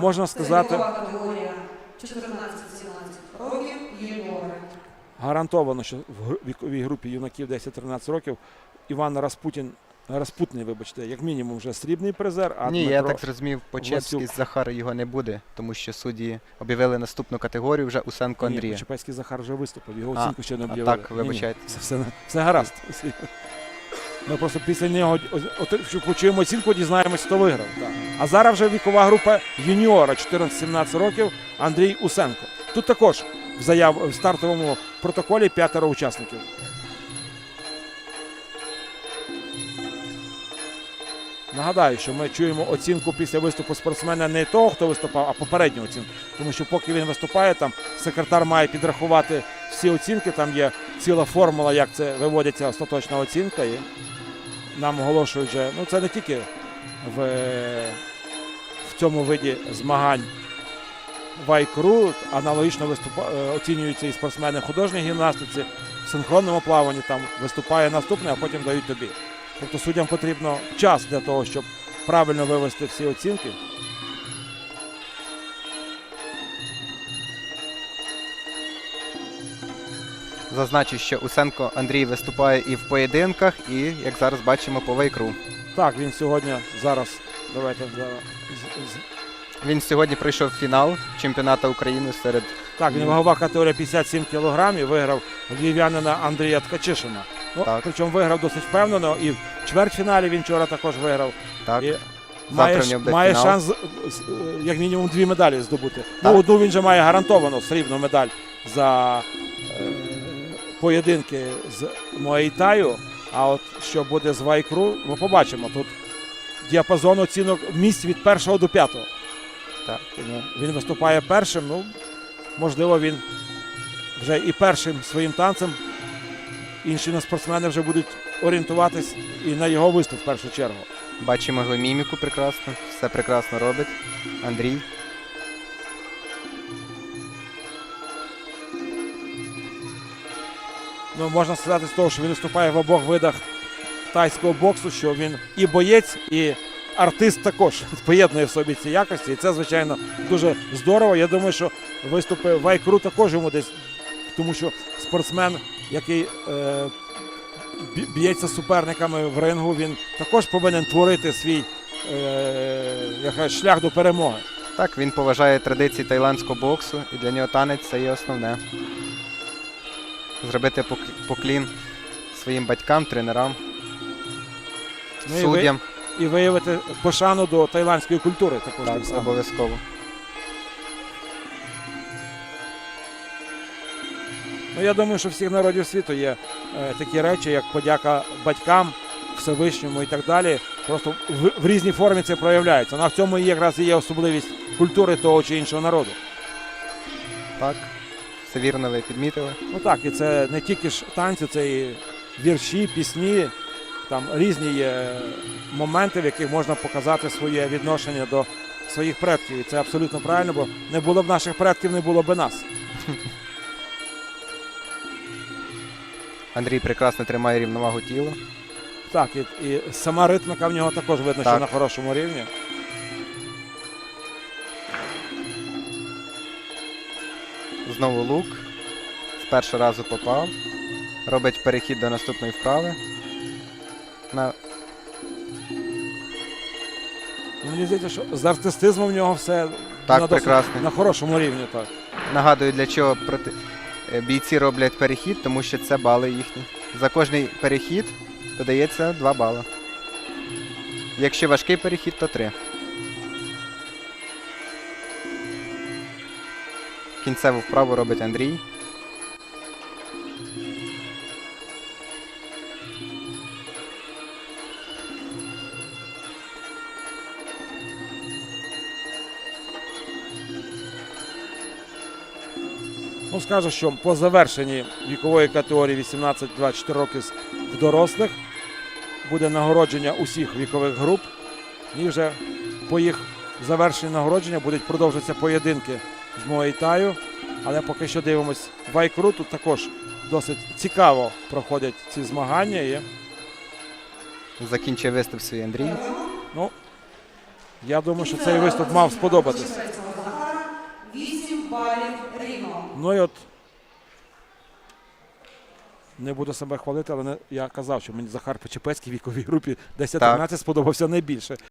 можна сказати, категорія 14-17 років юніори. гарантовано, що в віковій групі юнаків 10-13 років Іван Распутін, Распутний, вибачте, як мінімум вже срібний призер, а Ні, я так зрозумів, Почепський Власюк. з Захар його не буде, тому що судді об'явили наступну категорію вже Усенко Ні, Андрія. Чепецький Захар вже виступив, його оцінку ще не а об'явили. так, Ні, ні. Все, все, все гаразд. Ми просто після нього от, почуємо оцінку, дізнаємось, хто виграв. А зараз вже вікова група юніора 14-17 років Андрій Усенко. Тут також в заяв в стартовому протоколі п'ятеро учасників. Нагадаю, що ми чуємо оцінку після виступу спортсмена не того, хто виступав, а попередню оцінку. Тому що поки він виступає, там секретар має підрахувати всі оцінки. Там є ціла формула, як це виводиться остаточна оцінка. І нам оголошують вже, ну це не тільки в, в цьому виді змагань вайкру, аналогічно виступа, е, оцінюються і спортсмени в художній гімнастиці, в синхронному плаванні там виступає наступний, а потім дають тобі. Тобто суддям потрібно час для того, щоб правильно вивести всі оцінки. Зазначу, що Усенко Андрій виступає і в поєдинках, і, як зараз бачимо, по вейкру. Так, він сьогодні зараз. Давайте зараз. Він сьогодні пройшов фінал чемпіонату України серед Так, він вагова категорія 57 кілограмів, виграв львів'янина Андрія Ткачишина. Ну, Так. причому виграв досить впевнено. І в чвертьфіналі він вчора також виграв. так. І має, має шанс як мінімум дві медалі здобути. Так. Ну, одну він же має гарантовано срібну медаль за поєдинки з Муайтаю. А от що буде з Вайкру, ми побачимо. Тут діапазон оцінок місць від першого до п'ятого. Так. Тому він виступає першим. Ну, можливо, він вже і першим своїм танцем. Інші спортсмени вже будуть орієнтуватись і на його виступ в першу чергу. Бачимо його міміку прекрасно, все прекрасно робить. Андрій. Ну, можна сказати з того, що він виступає в обох видах тайського боксу, що він і боєць, і артист також поєднує в собі ці якості. І це, звичайно, дуже здорово. Я думаю, що виступи Вайкру також йому десь, тому що спортсмен, який е, б'ється суперниками в рингу, він також повинен творити свій е, шлях до перемоги. Так, він поважає традиції тайландського боксу, і для нього танець це є основне. Зробити поклін своїм батькам, тренерам, Ну, і ви- суддям. І виявити пошану до тайландської культури також. Так, самим. обов'язково. Ну, я думаю, що всіх народів світу є е, такі речі, як подяка батькам, Всевишньому і так далі. Просто в, в різній формі це проявляється. Ну, а в цьому якраз і є особливість культури того чи іншого народу. Так, все вірно ви підмітили. Ну так, і це не тільки ж танці, це і вірші, пісні, там різні є моменти, в яких можна показати своє відношення до своїх предків. І це абсолютно правильно, бо не було б наших предків, не було б нас. Андрій прекрасно тримає рівновагу тіла. Так, і, і сама ритмика в нього також видно, що на хорошому рівні. Знову лук. З першого разу попав. Робить перехід до наступної вправи. На... Ну, Мені здається, що з артистизмом в нього все Так, на, прекрасно. на хорошому рівні. Так. Нагадую, для чого проти... е, бійці роблять перехід, тому що це бали їхні. За кожний перехід додається 2 бали. Якщо важкий перехід, то 3. Кінцеву вправу робить Андрій. Ну, скажу, що по завершенні вікової категорії 18-24 роки в дорослих буде нагородження усіх вікових груп. І вже по їх завершенні нагородження будуть продовжуватися поєдинки з Муайтаю. Але поки що дивимось Вайкру. Тут також досить цікаво проходять ці змагання. І, Закінчує виступ свій Андрій. ну, Я думаю, що цей виступ мав сподобатись. Почепецького 8 балів рівно. Ну і от не буду себе хвалити, але не, я казав, що мені Захар Почепецький в віковій групі 10-13 сподобався найбільше.